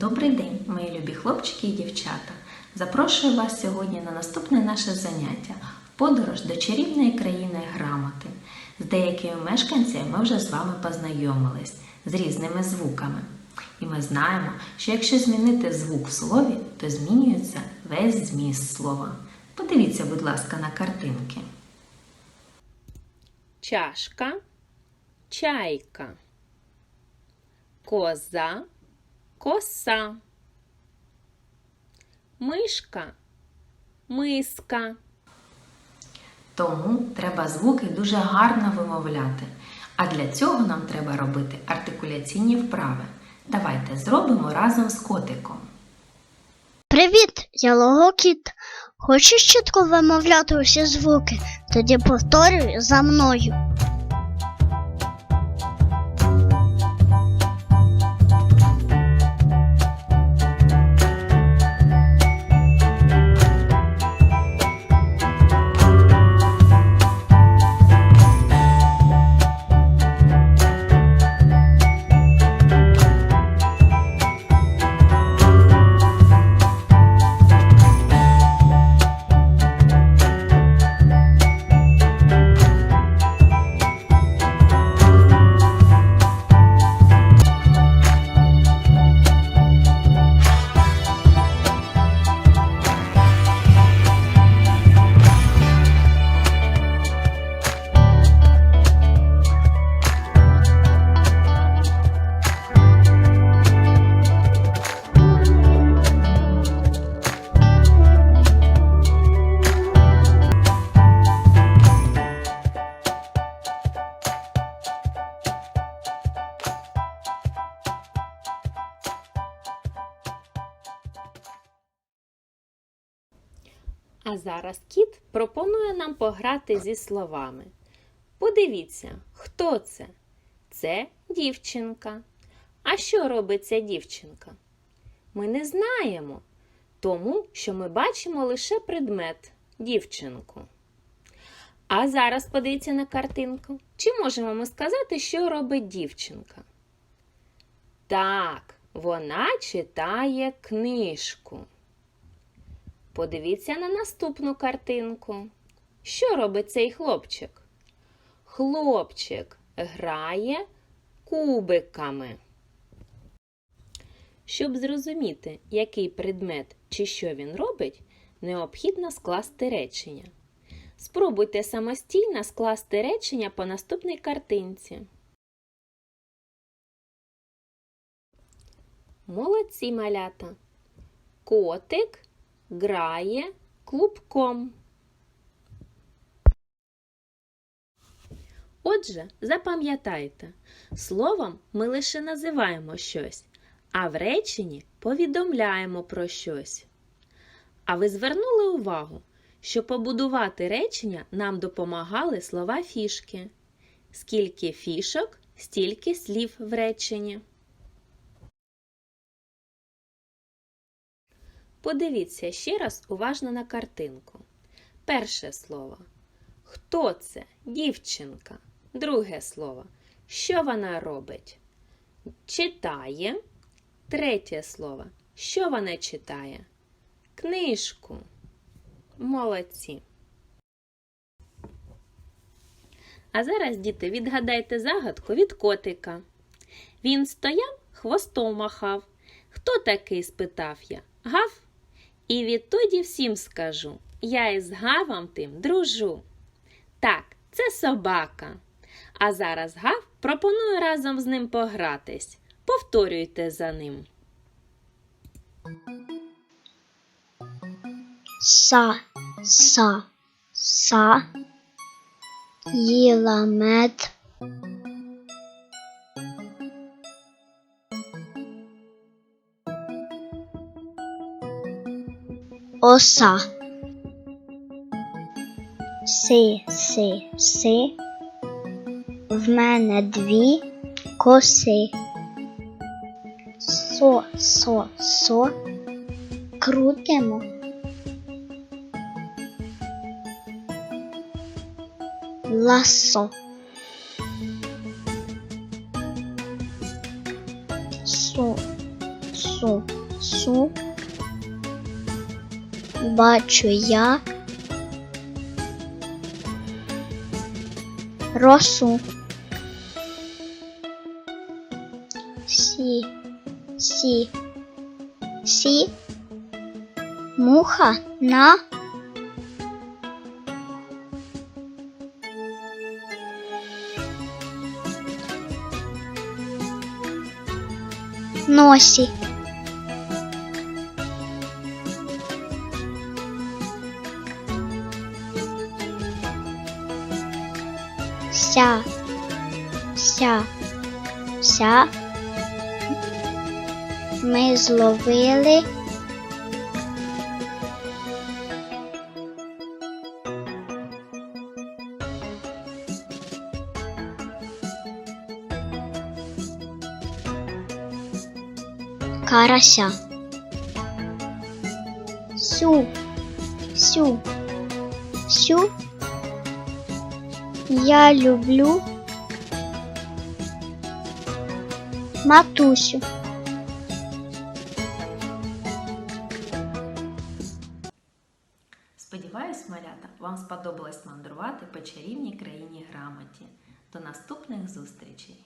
Добрий день, мої любі хлопчики і дівчата. Запрошую вас сьогодні на наступне наше заняття подорож до чарівної країни грамоти. З деякими мешканцями ми вже з вами познайомились з різними звуками. І ми знаємо, що якщо змінити звук в слові, то змінюється весь зміст слова. Подивіться, будь ласка, на картинки. чашка, чайка, коза, коса, мишка, миска. Тому треба звуки дуже гарно вимовляти. А для цього нам треба робити артикуляційні вправи. Давайте зробимо разом з котиком. Привіт, я логокіт. Хочеш чітко вимовляти усі звуки? Тоді повторюй за мною. А зараз кіт пропонує нам пограти зі словами. Подивіться, хто це? Це дівчинка. А що робить ця дівчинка? Ми не знаємо, тому що ми бачимо лише предмет дівчинку. А зараз подивіться на картинку. Чи можемо ми сказати, що робить дівчинка? Так, вона читає книжку. Подивіться на наступну картинку. Що робить цей хлопчик? Хлопчик грає кубиками. Щоб зрозуміти, який предмет чи що він робить, необхідно скласти речення. Спробуйте самостійно скласти речення по наступній картинці. Молодці малята. Котик грає клубком. Отже, запам'ятайте, словом ми лише називаємо щось, а в реченні повідомляємо про щось. А ви звернули увагу, що побудувати речення нам допомагали слова фішки. Скільки фішок, стільки слів в реченні. Подивіться ще раз уважно на картинку. Перше слово. Хто це? Дівчинка. Друге слово. Що вона робить? Читає. Третє слово. Що вона читає? Книжку. Молодці. А зараз, діти, відгадайте загадку від котика. Він стояв, хвостом махав. Хто такий? спитав я. Гав? І відтоді всім скажу я із гавом тим дружу. Так, це собака. А зараз гав пропоную разом з ним погратись. Повторюйте за ним. Са, са, са. Їла мед. Оса. Си, си, си. В мене дві коси. Со, со, со. Крутимо. Ласо. Бачу я. Росу. Сі. Сі. Сі. Муха на. Носі. Ся. Ся. Ся. Ми зловили. Карася. Сю. Сю. Сю. Я люблю матусю. Сподіваюсь, малята, вам сподобалось мандрувати по чарівній країні грамоті. До наступних зустрічей!